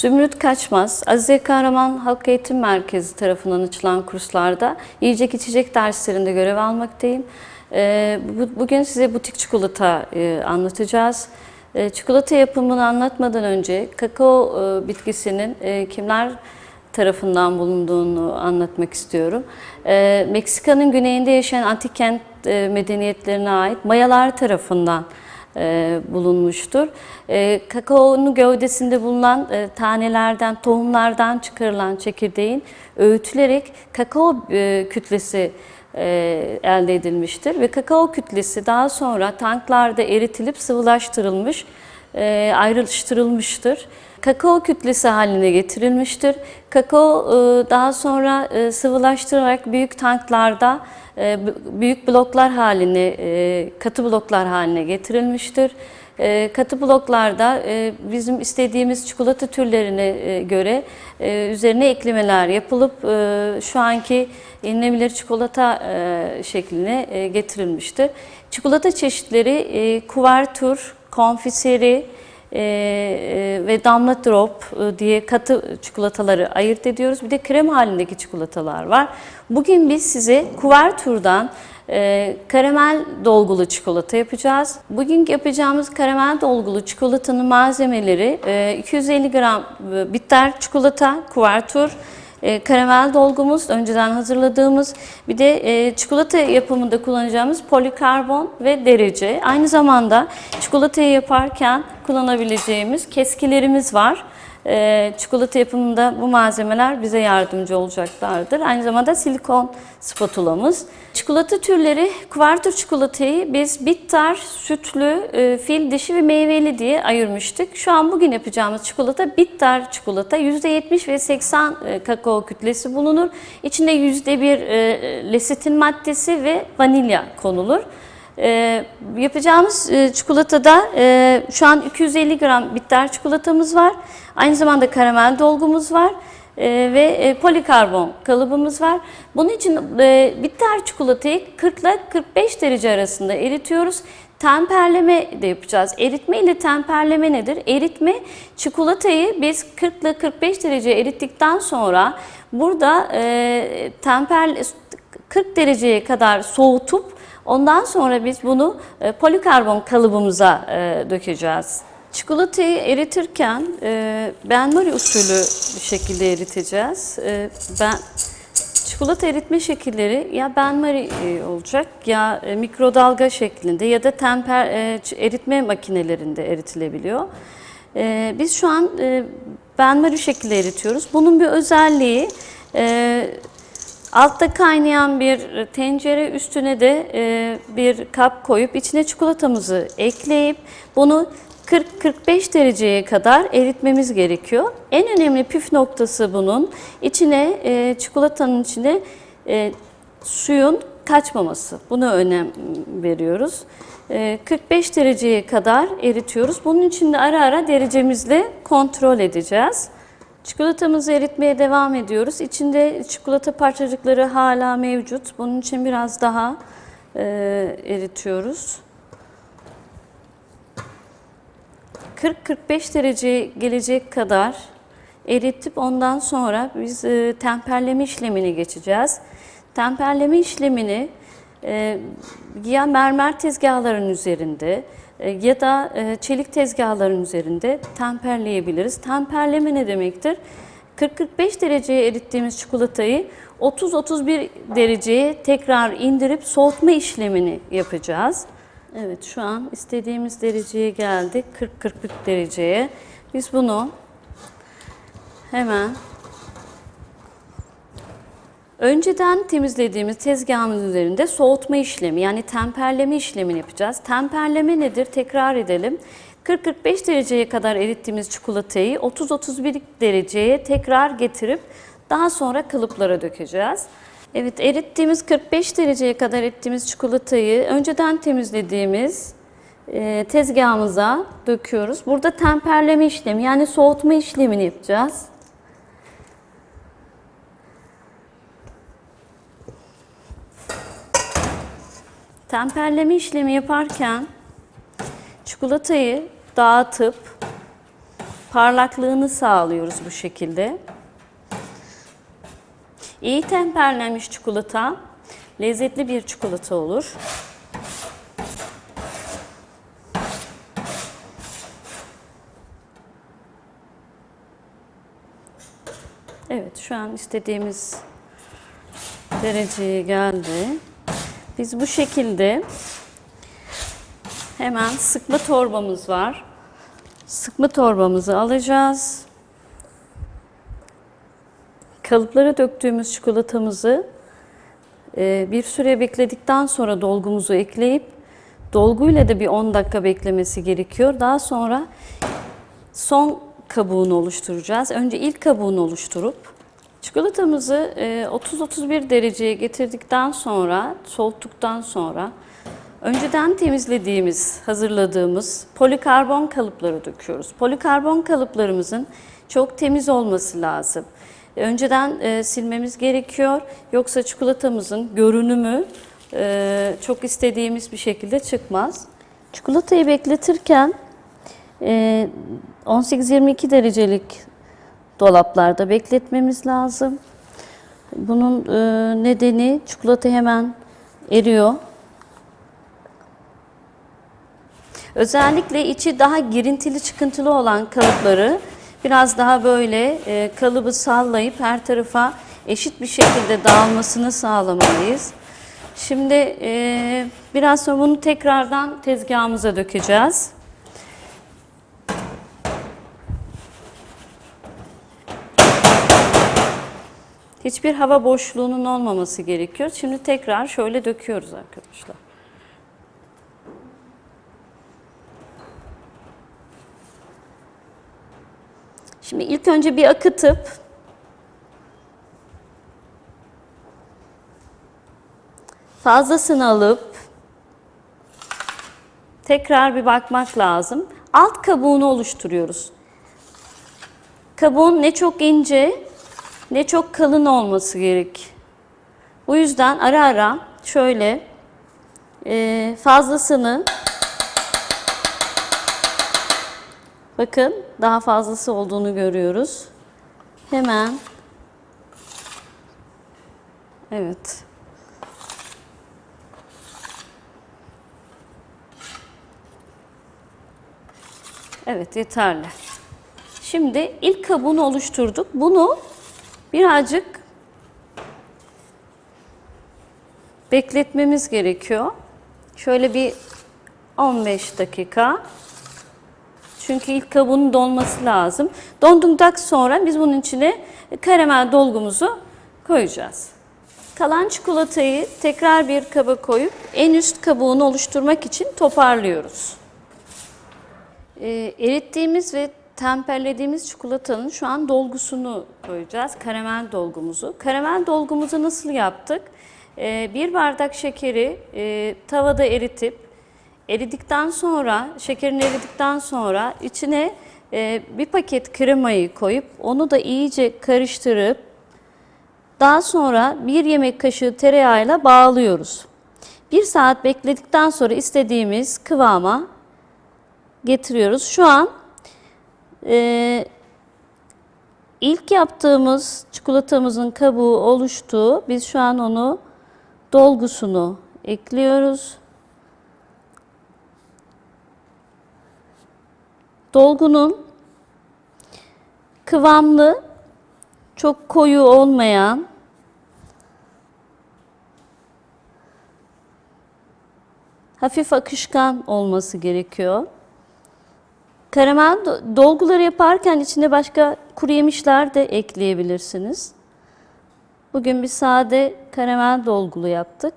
Zümrüt Kaçmaz, Azize Kahraman Halk Eğitim Merkezi tarafından açılan kurslarda yiyecek içecek derslerinde görev almaktayım. Ee, bu- Bugün size butik çikolata e, anlatacağız. E, Çikolata yapımını anlatmadan önce kakao e, bitkisinin e, kimler tarafından bulunduğunu anlatmak istiyorum. Ee, Meksika'nın güneyinde yaşayan antik kent medeniyetlerine ait Mayalar tarafından e, bulunmuştur. E, kakaonun gövdesinde bulunan e, tanelerden, tohumlardan çıkarılan çekirdeğin öğütülerek kakao kütlesi elde edilmiştir ve kakao kütlesi daha sonra tanklarda eritilip sıvılaştırılmış, e, ayrıştırılmıştır. Kakao kütlesi haline getirilmiştir. Kakao daha sonra sıvılaştırılarak büyük tanklarda büyük bloklar haline, e, katı bloklar haline getirilmiştir. E, Katı bloklarda e, bizim istediğimiz çikolata türlerine e, göre e, üzerine eklemeler yapılıp e, şu anki yenilebilir çikolata e, şekline e, getirilmiştir. Çikolata çeşitleri e, kuvertür, konfiseri, e, e, ve damla drop e, diye katı çikolataları ayırt ediyoruz. Bir de krem halindeki çikolatalar var. Bugün biz size kuvertürden e, karamel dolgulu çikolata yapacağız. Bugün yapacağımız karamel dolgulu çikolatanın malzemeleri e, 250 gram e, bitter çikolata, kuvertür, e, karamel dolgumuz, önceden hazırladığımız, bir de e, çikolata yapımında kullanacağımız polikarbon ve derece. Aynı zamanda çikolatayı yaparken kullanabileceğimiz keskilerimiz var. E, çikolata yapımında bu malzemeler bize yardımcı olacaklardır. Aynı zamanda silikon spatulamız. Çikolata türleri, kuvertür çikolatayı biz bitter, sütlü, e, fil dişi ve meyveli diye ayırmıştık. Şu an bugün yapacağımız çikolata bitter çikolata. %70 ve 80 e, kakao kütlesi bulunur. İçinde %1 e, lesitin maddesi ve vanilya konulur. Ee, yapacağımız e, çikolatada e, şu an 250 gram bitter çikolatamız var. Aynı zamanda karamel dolgumuz var e, ve e, polikarbon kalıbımız var. Bunun için e, bitter çikolatayı 40 ile 45 derece arasında eritiyoruz. Temperleme de yapacağız. Eritme ile temperleme nedir? Eritme çikolatayı biz 40 ile 45 derece erittikten sonra burada e, temper 40 dereceye kadar soğutup Ondan sonra biz bunu polikarbon kalıbımıza e, dökeceğiz. Çikolatayı eritirken e, benmari usulü bir şekilde eriteceğiz. E, ben Çikolata eritme şekilleri ya benmari e, olacak ya e, mikrodalga şeklinde ya da temper e, eritme makinelerinde eritilebiliyor. Biz şu an benmari şekilde eritiyoruz. Bunun bir özelliği Altta kaynayan bir tencere üstüne de bir kap koyup içine çikolatamızı ekleyip bunu 40-45 dereceye kadar eritmemiz gerekiyor. En önemli püf noktası bunun içine e, çikolatanın içine e, suyun kaçmaması. Buna önem veriyoruz. E, 45 dereceye kadar eritiyoruz. Bunun için de ara ara derecemizle kontrol edeceğiz. Çikolatamızı eritmeye devam ediyoruz. İçinde çikolata parçacıkları hala mevcut. Bunun için biraz daha e, eritiyoruz. 40-45 derece gelecek kadar eritip ondan sonra biz e, temperleme işlemine geçeceğiz. Temperleme işlemini e, ya mermer tezgahların üzerinde e, ya da e, çelik tezgahların üzerinde temperleyebiliriz. Temperleme ne demektir? 40-45 dereceye erittiğimiz çikolatayı 30-31 dereceye tekrar indirip soğutma işlemini yapacağız. Evet şu an istediğimiz dereceye geldik. 40-41 dereceye. Biz bunu hemen Önceden temizlediğimiz tezgahımız üzerinde soğutma işlemi yani temperleme işlemini yapacağız. Temperleme nedir? Tekrar edelim. 40-45 dereceye kadar erittiğimiz çikolatayı 30-31 dereceye tekrar getirip daha sonra kalıplara dökeceğiz. Evet erittiğimiz 45 dereceye kadar erittiğimiz çikolatayı önceden temizlediğimiz e, tezgahımıza döküyoruz. Burada temperleme işlemi yani soğutma işlemini yapacağız. Temperleme işlemi yaparken çikolatayı dağıtıp Parlaklığını sağlıyoruz bu şekilde. İyi temperlenmiş çikolata lezzetli bir çikolata olur. Evet, şu an istediğimiz dereceye geldi. Biz bu şekilde hemen sıkma torbamız var. Sıkma torbamızı alacağız. Kalıplara döktüğümüz çikolatamızı e, bir süre bekledikten sonra dolgumuzu ekleyip dolguyla da bir 10 dakika beklemesi gerekiyor. Daha sonra son kabuğunu oluşturacağız. Önce ilk kabuğunu oluşturup çikolatamızı e, 30-31 dereceye getirdikten sonra, soğuttuktan sonra önceden temizlediğimiz, hazırladığımız polikarbon kalıpları döküyoruz. Polikarbon kalıplarımızın çok temiz olması lazım. Önceden e, silmemiz gerekiyor. Yoksa çikolatamızın görünümü e, çok istediğimiz bir şekilde çıkmaz. Çikolatayı bekletirken e, 18-22 derecelik dolaplarda bekletmemiz lazım. Bunun e, nedeni çikolata hemen eriyor. Özellikle içi daha girintili çıkıntılı olan kalıpları biraz daha böyle e, kalıbı sallayıp her tarafa eşit bir şekilde dağılmasını sağlamalıyız. Şimdi e, biraz sonra bunu tekrardan tezgahımıza dökeceğiz. Hiçbir hava boşluğunun olmaması gerekiyor. Şimdi tekrar şöyle döküyoruz arkadaşlar. Şimdi ilk önce bir akıtıp fazlasını alıp tekrar bir bakmak lazım. Alt kabuğunu oluşturuyoruz. Kabuğun ne çok ince ne çok kalın olması gerek. Bu yüzden ara ara şöyle e, fazlasını bakın daha fazlası olduğunu görüyoruz. Hemen evet. Evet yeterli. Şimdi ilk kabuğunu oluşturduk. Bunu birazcık bekletmemiz gerekiyor. Şöyle bir 15 dakika. Çünkü ilk kabuğunun donması lazım. Donduktan sonra biz bunun içine karamel dolgumuzu koyacağız. Kalan çikolatayı tekrar bir kaba koyup en üst kabuğunu oluşturmak için toparlıyoruz. E, erittiğimiz ve temperlediğimiz çikolatanın şu an dolgusunu koyacağız. Karamel dolgumuzu. Karamel dolgumuzu nasıl yaptık? E, bir bardak şekeri e, tavada eritip eridikten sonra, şekerin eridikten sonra içine e, bir paket kremayı koyup onu da iyice karıştırıp daha sonra bir yemek kaşığı tereyağıyla bağlıyoruz. Bir saat bekledikten sonra istediğimiz kıvama getiriyoruz. Şu an e, ilk yaptığımız çikolatamızın kabuğu oluştu. Biz şu an onu dolgusunu ekliyoruz. Dolgunun kıvamlı, çok koyu olmayan hafif akışkan olması gerekiyor. Karamel dolguları yaparken içine başka kuru yemişler de ekleyebilirsiniz. Bugün bir sade karamel dolgulu yaptık.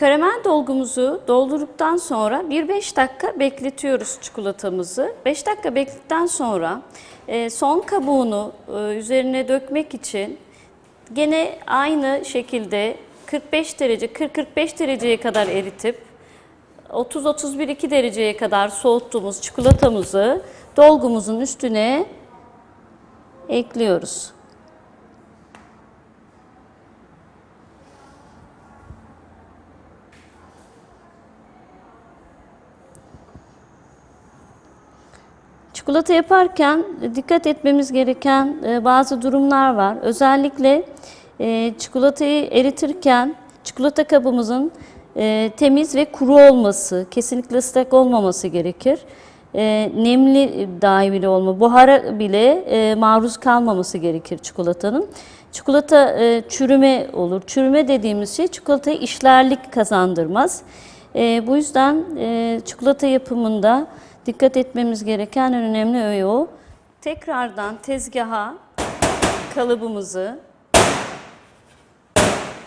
Karamel dolgumuzu doldurduktan sonra bir 5 dakika bekletiyoruz çikolatamızı. 5 dakika bekledikten sonra e, son kabuğunu e, üzerine dökmek için gene aynı şekilde 45 derece 40-45 dereceye kadar eritip 30-31-2 dereceye kadar soğuttuğumuz çikolatamızı dolgumuzun üstüne ekliyoruz. Çikolata yaparken dikkat etmemiz gereken e, bazı durumlar var. Özellikle e, çikolatayı eritirken çikolata kabımızın e, temiz ve kuru olması, kesinlikle ıslak olmaması gerekir. E, nemli dahi bile olma, buhara bile e, maruz kalmaması gerekir çikolatanın. Çikolata e, çürüme olur. Çürüme dediğimiz şey çikolataya işlerlik kazandırmaz. E, bu yüzden e, çikolata yapımında dikkat etmemiz gereken en önemli öğe o. Tekrardan tezgaha kalıbımızı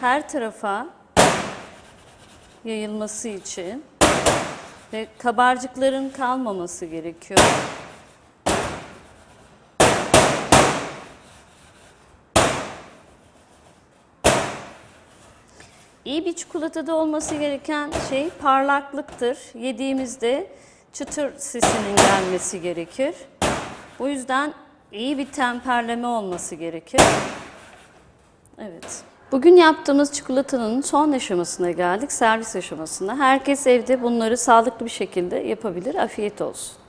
her tarafa yayılması için ve kabarcıkların kalmaması gerekiyor. İyi bir çikolatada olması gereken şey parlaklıktır. Yediğimizde çıtır sesinin gelmesi gerekir. Bu yüzden iyi bir temperleme olması gerekir. Evet. Bugün yaptığımız çikolatanın son aşamasına geldik, servis aşamasına. Herkes evde bunları sağlıklı bir şekilde yapabilir. Afiyet olsun.